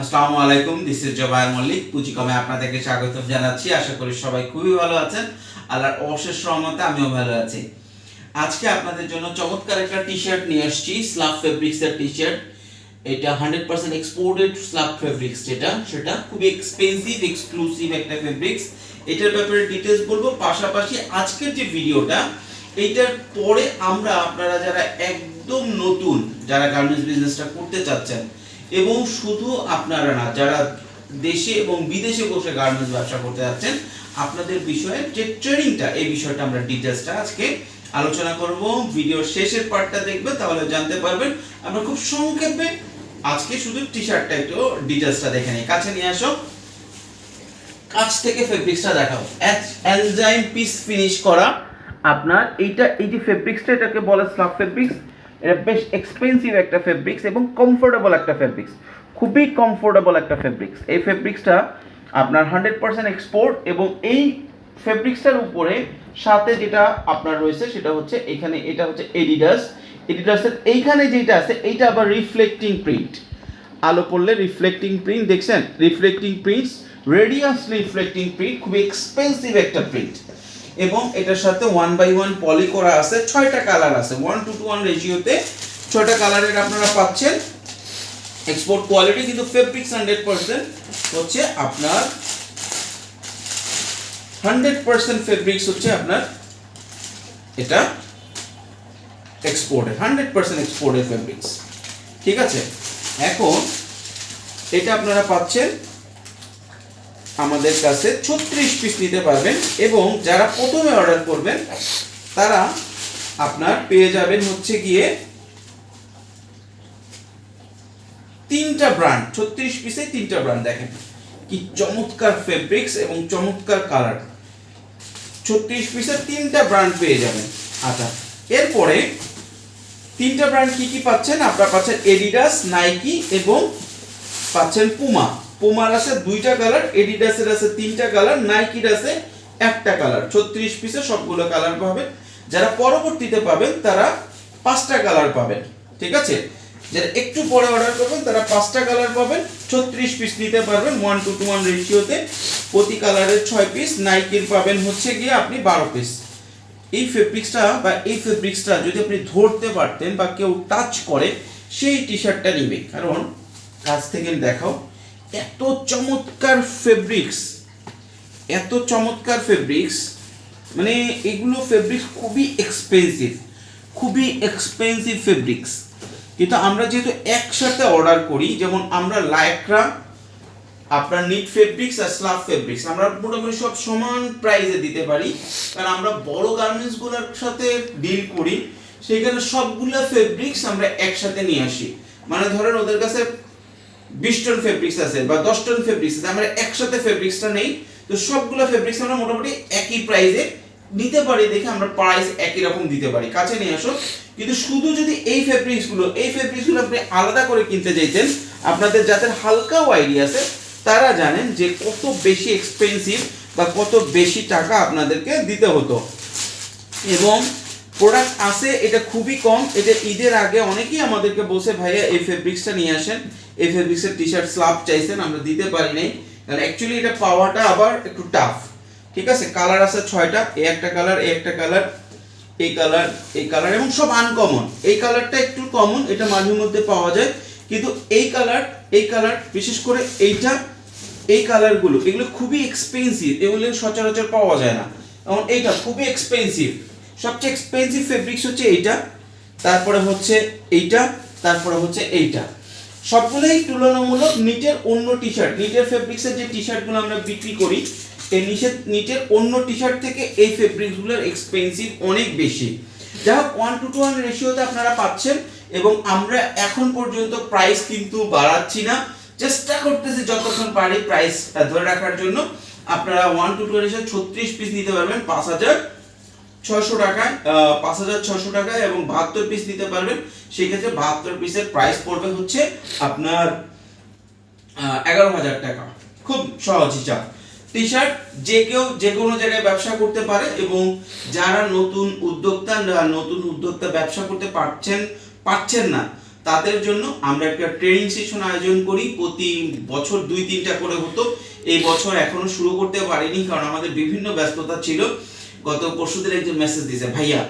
আসসালামু আলাইকুম this is Jubair Mallik, পুঁজিকমে আপনাদেরকে স্বাগত জানাচ্ছি। আশা করি সবাই খুবই ভালো আছেন। আল্লাহর অশেষ রহমতে আমিও ভালো আছি। আজকে আপনাদের জন্য চমৎকার একটা টি শার্ট নিয়ে আসছি স্লাব ফেব্রিক্সের টি শার্ট এটা hundred percent exported slub fabrics যেটা, সেটা খুবই এক্সপেন্সিভ এক্সক্লুসিভ একটা ফেব্রিক্স এটার ব্যাপারে ডিটেলস বলব, পাশাপাশি আজকের যে ভিডিওটা, এইটার পরে আমরা আপনারা যারা একদম নতুন, যারা গার্মেন্টস বিজনেসটা করতে চাচ্ছেন এবং শুধু আপনারা না, যারা দেশে এবং বিদেশে বসে গার্মেন্টস ব্যবসা করতে যাচ্ছেন, আপনাদের বিষয়ে যে ট্রেনিংটা এই বিষয়টা আমরা ডিটেলসটা আজকে আলোচনা করব। ভিডিওর শেষের পার্টটা দেখবে তাহলে জানতে পারবেন। আমরা খুব সংক্ষেপে আজকে শুধু টি শার্টটা একটু ডিটেলসটা দেখে নিই। কাছে নিয়ে আসো। কাছ থেকে ফেব্রিক্সটা দেখাও। অ্যালজাইম পিস ফিনিশ করা। আপনার এইটা, এই যে ফেব্রিক্সটা এটাকে বলে স্লাব ফেব্রিক্স এটা বেশ এক্সপেন্সিভ একটা ফেব্রিক্স এবং কমফোর্টেবল একটা ফেব্রিক্স খুবই কমফোর্টেবল একটা ফেব্রিক্স এই ফেব্রিক্সটা আপনার হান্ড্রেড পার্সেন্ট এক্সপোর্ট এবং এই ফেব্রিক্সটার উপরে সাথে যেটা আপনার রয়েছে সেটা হচ্ছে এখানে, এটা হচ্ছে এডিডাস এডিডাসের এইখানে যেটা আছে, এইটা আবার রিফ্লেক্টিং প্রিন্ট আলো পড়লে রিফ্লেক্টিং প্রিন্ট দেখছেন? Reflecting prints radius reflecting print খুবই এক্সপেন্সিভ একটা প্রিন্ট এবং এটার সাথে ওয়ান বাই ওয়ান পলি করা আছে, ছয়টা কালার আছে। ওয়ান টু টু ওয়ান রেশিওতে ছয়টা কালারের আপনারা পাচ্ছেন। এক্সপোর্ট কোয়ালিটি কিন্তু ফেব্রিক্স হান্ড্রেড পার্সেন্ট হচ্ছে আপনার হান্ড্রেড পার্সেন্ট ফেব্রিক্স হচ্ছে আপনার এটা এক্সপোর্টের হান্ড্রেড পার্সেন্ট এক্সপোর্টের ফেব্রিক্স ঠিক আছে? এখন এটা আপনারা পাচ্ছেন আমাদের কাছে ছত্রিশ পিস নিতে পারবেন এবং যারা প্রথমে অর্ডার করবেন, তারা আপনার পেয়ে যাবেন হচ্ছে গিয়ে তিনটা ব্র্যান্ড ছত্রিশ পিসে তিনটা ব্র্যান্ড দেখেন। কি চমৎকার ফেব্রিক্স এবং চমৎকার কালার ছত্রিশ পিসে তিনটা ব্র্যান্ড পেয়ে যাবেন। আচ্ছা এরপরে তিনটা ব্র্যান্ড কি কি পাচ্ছেন? আপনারা পাচ্ছেন এডিডাস নাইকি এবং পাচ্ছেন পুমা পুমার আছে দুইটা কালার এডিডাসের আছে তিনটা কালার নাইকির আছে একটা কালার ছত্রিশ পিসে সবগুলো কালার পাবেন যারা পরবর্তীতে পাবেন, তারা পাঁচটা কালার পাবেন। ঠিক আছে? যারা একটু পরে অর্ডার করবেন, তারা পাঁচটা কালার পাবেন। ছত্রিশ পিস নিতে পারবেন ওয়ান টু টু ওয়ান রেশিওতে প্রতি কালারের ছয় পিস নাইকির পাবেন হচ্ছে গিয়ে আপনি বারো পিস এই ফেব্রিক্সটা বা এই ফেব্রিক্সটা যদি আপনি ধরতে পারতেন বা কেউ টাচ করে, সেই টি শার্টটা নিবে। কারণ, কাছ থেকে দেখাও এত চমৎকার ফেব্রিক্স এত চমৎকার ফেব্রিক্স মানে এগুলো ফেব্রিক্স খুবই এক্সপেন্সিভ খুবই এক্সপেন্সিভ ফেব্রিক্স কিন্তু আমরা যেহেতু একসাথে অর্ডার করি, যেমন আমরা লাইক্রা আপনার নিট ফেব্রিক্স আর স্লাব ফেব্রিক্স আমরা মোটামুটি সব সমান প্রাইসে দিতে পারি। কারণ আমরা বড় গার্মেন্টসগুলোর সাথে ডিল করি সেখানে সবগুলো ফেব্রিক্স আমরা একসাথে নিয়ে আসি। মানে ধরেন ওদের কাছে বিশ টন ফেব্রিক্স আছে বা দশ টন ফেব্রিক্স আছে, আমরা একসাথে ফেব্রিক্সটা নেই, তো সবগুলো ফেব্রিক্স আমরা মোটামুটি একই প্রাইসে নিতে পারি দেখে আমরা প্রাইস একই রকম দিতে পারি। কাছে নিয়ে আসো, কিন্তু শুধু যদি এই ফেব্রিক্সগুলো এই ফেব্রিক্সগুলো আপনি আলাদা করে কিনতে চাইতেন আপনাদের যাদের হালকাও আইডিয়া আছে, তারা জানেন যে কত বেশি এক্সপেন্সিভ বা কত বেশি টাকা আপনাদেরকে দিতে হতো। এবং প্রোডাক্ট আছে, এটা খুবই কম। এটা ঈদের আগে অনেকেই আমাদেরকে বসে ভাইয়া, এই ফেব্রিক্সটা নিয়ে আসেন। এই ফেব্রিক্সের টি শার্ট স্লাব চাইছেন, আমরা দিতে পারি নাই। কারণ অ্যাকচুয়ালি এটা পাওয়াটা আবার একটু টাফ ঠিক আছে? কালার আছে ছয়টা, এ একটা কালার এ একটা কালার এই কালার এই কালার এবং সব আনকমন এই কালারটা একটু কমন এটা মাঝে মধ্যে পাওয়া যায়। কিন্তু এই কালার এই কালার বিশেষ করে এইটা, এই কালারগুলো এগুলো খুবই এক্সপেন্সিভ এগুলো সচরাচর পাওয়া যায় না। এবং এইটা খুবই এক্সপেন্সিভ সবচেয়ে এক্সপেন্সিভ ফেব্রিক্স হচ্ছে এইটা, তারপরে হচ্ছে এইটা, তারপরে হচ্ছে এইটা। সবগুলোই তুলনামূলক নিটের অন্য টি শার্ট নিটের ফেব্রিক্সের যে টি শার্টগুলো আমরা বিক্রি করি এই নিচের নিটের অন্য টি শার্ট থেকে এই ফেব্রিক্সগুলোর এক্সপেন্সিভ অনেক বেশি। যাই হোক ওয়ান টু টু ওয়ান রেশিওতে আপনারা পাচ্ছেন এবং আমরা এখন পর্যন্ত প্রাইস কিন্তু বাড়াচ্ছি না। চেষ্টা করতেছি যতক্ষণ পারি প্রাইস ধরে রাখার জন্য। আপনারা ওয়ান টু টু রেশিও ছত্রিশ পিস নিতে পারবেন, পাঁচ হাজার। ছশো টাকায় পাঁচ হাজার ছশো টাকায় এবং বাহাত্তর পিস নিতে পারবেন। সেক্ষেত্রে বাহাত্তর পিসের প্রাইস পড়বে হচ্ছে আপনার এগারো হাজার টাকা। খুব সহজ হিসাব। টি শার্ট যে কেউ যে কোনো জায়গায় ব্যবসা করতে পারে এবং যারা নতুন উদ্যোক্তা নতুন উদ্যোক্তা ব্যবসা করতে পারছেন পারছেন না, তাদের জন্য আমরা একটা ট্রেনিং সেশন আয়োজন করি। প্রতি বছর দুই তিনটা করে হতো। এই বছর এখনও শুরু করতে পারিনি, কারণ আমাদের বিভিন্ন ব্যস্ততা ছিল। গত পরশুদিন একজন মেসেজ দিয়েছে, ভাইয়া,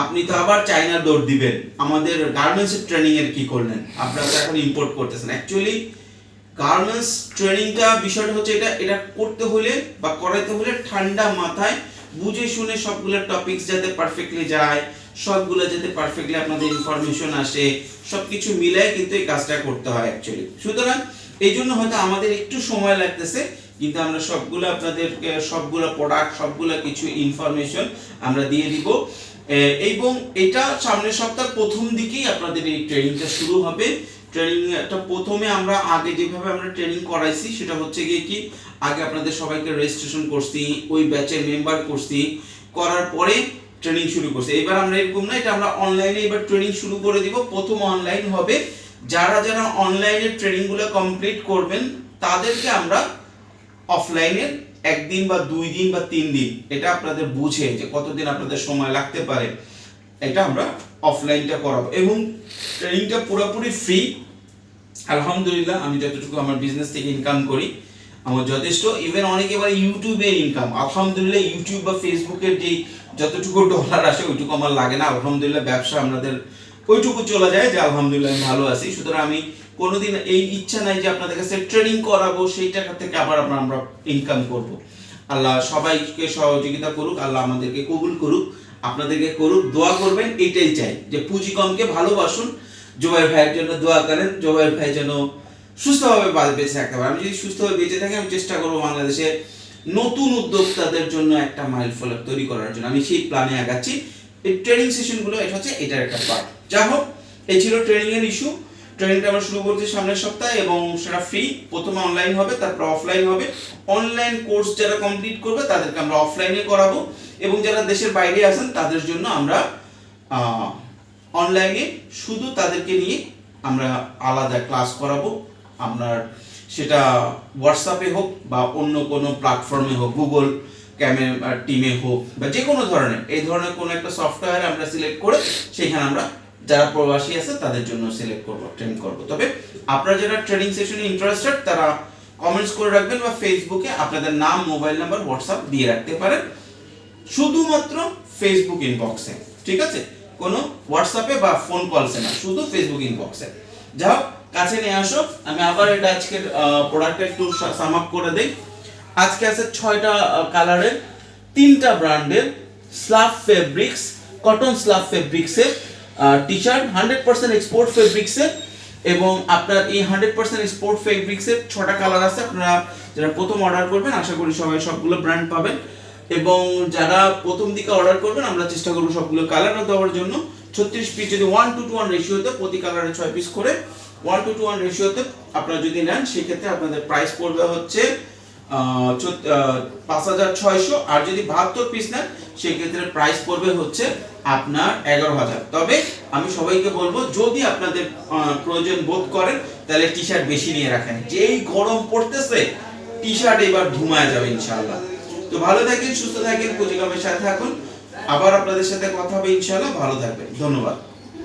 আপনি তো আবার চায়না দৌড় দিবেন। আমাদের গার্মেন্টসের ট্রেনিং এর কি করলেন? আপনারা তো এখন ইম্পোর্ট করতেছেন। অ্যাকচুয়ালি গার্মেন্টস ট্রেনিংটা বিষয়টা হচ্ছে এটা এটা করতে হলে বা করাতে হলে ঠান্ডা মাথায় বুঝে শুনে সবগুলো টপিকস যাতে পারফেক্টলি যায়, সবগুলো যাতে পারফেক্টলি আপনাদের ইনফরমেশন আসে, সবকিছু মিলায় কিন্তু এই কাজটা করতে হয় অ্যাকচুয়ালি সুতরাং এই জন্য হয়তো আমাদের একটু সময় লাগতেছে। কিন্তু আমরা সবগুলো আপনাদেরকে সবগুলো প্রোডাক্ট সবগুলো কিছু ইনফরমেশন আমরা দিয়ে দিব। এবং এটা সামনের সপ্তাহ প্রথম দিকেই আপনাদের এই ট্রেনিংটা শুরু হবে। ট্রেনিংটা প্রথমে আমরা আগে যেভাবে আমরা ট্রেনিং করাইছি, সেটা হচ্ছে গিয়ে কি, আগে আপনাদের সবাইকে রেজিস্ট্রেশন করছি, ওই ব্যাচের মেম্বার করছি, করার পরে ট্রেনিং শুরু করছি। এবার আমরা এরকম না, এটা আমরা অনলাইনে এবার ট্রেনিং শুরু করে দিব। প্রথম অনলাইন হবে। যারা যারা অনলাইনে ট্রেনিংগুলো কমপ্লিট করবেন, তাদেরকে আমরা অফলাইনে একদিন বা দুই দিন বা তিন দিন, এটা আপনাদের বুঝে যে কতদিন আপনাদের সময় লাগতে পারে, এটা আমরা অফলাইনটা করাবো। এবং ট্রেনিংটা পুরোপুরি ফ্রি আলহামদুলিল্লাহ, আমি যতটুকু আমার বিজনেস থেকে ইনকাম করি, আমার যথেষ্ট। ইভেন অনেকে এবার ইউটিউবের ইনকাম আলহামদুলিল্লাহ ইউটিউব বা ফেসবুকের যেই যতটুকু ডলার আসে, ওইটুকু আমার লাগে না। আলহামদুলিল্লাহ, ব্যবসা আমাদের ওইটুকু চলে যায়, যে আলহামদুলিল্লাহ, আমি ভালো আছি। সুতরাং আমি কোনোদিন এই ইচ্ছা নাই যে আপনাদের কাছে ট্রেনিং করাবো, সেই টাকা থেকে আবার আমরা আমরা ইনকাম করব। আল্লাহ সবাইকে সহযোগিতা করুক, আল্লাহ আমাদেরকে কবুল করুক, আপনাদেরকে করুক, দোয়া করবেন, এটাই চাই। যে পুঁজি কমকে ভালোবাসুন, জোবাইর ভাইয়ের জন্য দোয়া করেন, জোবাইর ভাই যেন সুস্থভাবে বেঁচে থাকতে পারে। আমি যদি সুস্থভাবে বেঁচে থাকি, আমি চেষ্টা করব বাংলাদেশে নতুন উদ্যোক্তাদের জন্য একটা মাইল ফলক তৈরি করার জন্য। আমি সেই প্ল্যানে আগাচ্ছি। এই ট্রেনিং সেশনগুলো এটা হচ্ছে এটার একটা পার্ট যা হোক, এই ছিল ট্রেনিংয়ের ইস্যু ট্রেনিংটা আমরা শুরু করছি সামনের সপ্তাহে এবং সেটা ফ্রি প্রথমে অনলাইন হবে, তারপর অফলাইন হবে। অনলাইন কোর্স যারা কমপ্লিট করবে, তাদেরকে আমরা অফলাইনে করাবো। এবং যারা দেশের বাইরে আছেন, তাদের জন্য আমরা অনলাইনে শুধু তাদেরকে নিয়ে আমরা আলাদা ক্লাস করাবো। আপনার সেটা হোয়াটসঅ্যাপে হোক বা অন্য কোনো প্ল্যাটফর্মে হোক গুগল ক্যামেরা টিমে হোক বা যে কোনো ধরনের। এই ধরনের কোনো একটা সফটওয়্যার আমরা সিলেক্ট করে সেখানে আমরা যারা প্রবাসী আছে, তাদের জন্য সিলেক্ট করব ট্রেন করব। তবে আপনারা যারা ট্রেনিং সেশনে ইন্টারেস্টেড তারা কমেন্টস করে রাখবেন বা ফেসবুকে আপনাদের নাম মোবাইল নাম্বার হোয়াটসঅ্যাপ দিয়ে রাখতে পারেন। শুধুমাত্র ফেসবুক ইনবক্সে ঠিক আছে? কোনো হোয়াটসঅ্যাপে বা ফোন কলসে না, শুধু ফেসবুক ইনবক্সে যাই হোক, কাছে নিয়ে আসো। আমি আবার এটা আজকের প্রোডাক্টটা একটু সাম আপ করে দেই। আজকে আছে ছয়টা কালারের তিনটা ব্র্যান্ডের স্লাভ ফেব্রিক্স কটন স্লাভ ফেব্রিক্সের T shirt hundred percent export ফেব্রিক্সের এবং আপনার এই হান্ড্রেড পার্সেন্ট এক্সপোর্ট ফেব্রিক্সের ছটা কালার আছে, আপনারা যারা প্রথম অর্ডার করবেন, আশা করি সবাই সবগুলো ব্র্যান্ড পাবেন। এবং যারা প্রথম দিকে অর্ডার করবেন, আমরা চেষ্টা করব সবগুলো কালার দেওয়ার জন্য। ছত্রিশ পিস যদি ওয়ান টু টু ওয়ান রেশিওতে প্রতি কালারে ছয় পিস করে ওয়ান টু টু ওয়ান রেশিওতে আপনারা যদি নেন, সেক্ষেত্রে আপনাদের প্রাইস পড়বে হচ্ছে পাঁচ হাজার ছয়শো। আর যদি বাহাত্তর পিস নেন, সেক্ষেত্রে প্রাইস পড়বে হচ্ছে আপনার এগারো হাজার। তবে আমি সবাইকে বলব, যদি আপনাদের প্রয়োজন বোধ করেন, তাহলে টি শার্ট বেশি নিয়ে রাখেন। যেই গরম পড়তেছে টি শার্ট এবার ধুমায় যাবে ইনশাআল্লাহ। তো ভালো থাকেন, সুস্থ থাকেন পুঁজিকামের সাথে থাকুন। আবার আপনাদের সাথে কথা হবে ইনশাআল্লাহ। ভালো থাকবেন। ধন্যবাদ।